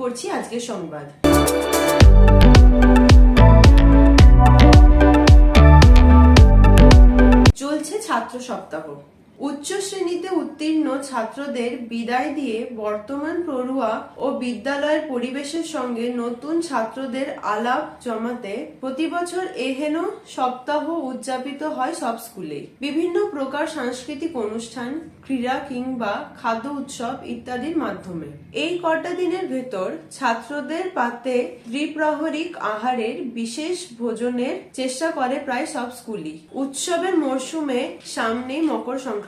করছি আজকের সংবাদ। চলছে ছাত্র সপ্তাহ। উচ্চ শ্রেণীতে উত্তীর্ণ ছাত্রদের বিদায় দিয়ে বর্তমান পড়ুয়া ও বিদ্যালয়ের পরিবেশের সঙ্গে নতুন ছাত্রদের আলাপ জমাতে প্রতি বছর এহেন সপ্তাহ উদযাপিত হয় সব স্কুলে। বিভিন্ন প্রকার সাংস্কৃতিক অনুষ্ঠান, ক্রীড়া কিংবা খাদ্য উৎসব ইত্যাদির মাধ্যমে। এই কটা দিনের ভেতর ছাত্রদের পাতে দ্বিপ্রহরিক আহারের বিশেষ ভোজনের চেষ্টা করে প্রায় সব স্কুলই। উৎসবের মরশুমে সামনেই মকর সংক্রান্তি।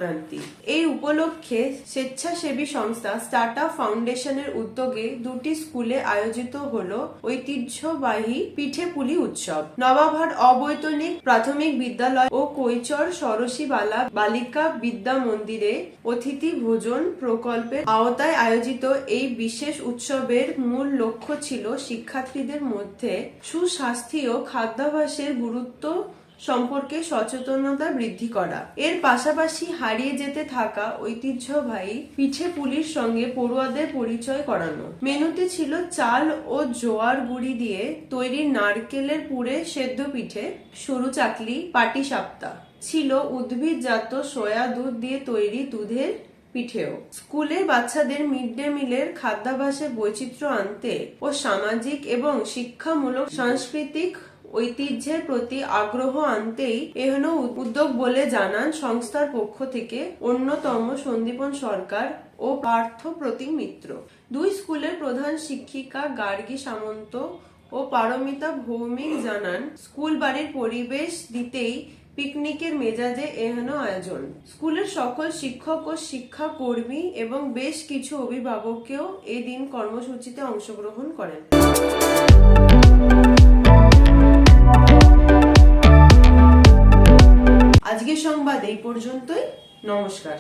এই উপলক্ষে স্বেচ্ছাসেবী সংস্থা স্টার্ট আপ ফাউন্ডেশনের উদ্যোগে দুটি স্কুলে আয়োজিত হলো ঐতিহ্যবাহী পিঠে পুলি উৎসব। নবাবহাট অবৈতনিক প্রাথমিক বিদ্যালয় ও কৈচর সরসীবালা বালিকা বিদ্যা মন্দিরে অতিথি ভোজন প্রকল্পের আওতায় আয়োজিত এই বিশেষ উৎসবের মূল লক্ষ্য ছিল শিক্ষার্থীদের মধ্যে সুস্বাস্থ্য ও খাদ্যাভ্যাসের গুরুত্ব সম্পর্কে সচেতনতা বৃদ্ধি করা। এর পাশাপাশি হারিয়ে যেতে থাকা ঐতিহ্যবাহী পিঠে পুলির সঙ্গে পড়ুয়াদের পরিচয় করানো। মেনুতে ছিল চাল ও জোয়ার গুড়ি দিয়ে তৈরি নারকেলের পুরে সেদ্ধ পিঠে, সরু চাকলি, পাটি সাপ্তা ছিল উদ্ভিদজাত সয়া দুধ দিয়ে তৈরি দুধের পিঠেও। স্কুলের বাচ্চাদের মিড ডে মিলের খাদ্যাভ্যাসে বৈচিত্র্য আনতে ও সামাজিক এবং শিক্ষামূলক সাংস্কৃতিক ঐতিহ্যের প্রতি আগ্রহ আনতেই এহেন উদ্যোগ বলে জানান সংস্থার পক্ষ থেকে অন্যতম সন্দীপন সরকার ও পার্থ প্রতীক মিত্র। দুই স্কুলের প্রধান শিক্ষিকা গার্গী সামন্ত ও পারমিতা ভৌমিক জানান স্কুল বাড়ির পরিবেশ দিতেই পিকনিকের মেজাজে এহেন আয়োজন। স্কুলের সকল শিক্ষক ও শিক্ষাকর্মী এবং বেশ কিছু অভিভাবককেও এদিন কর্মসূচিতে অংশগ্রহণ করেন। পর্যন্তই নমস্কার।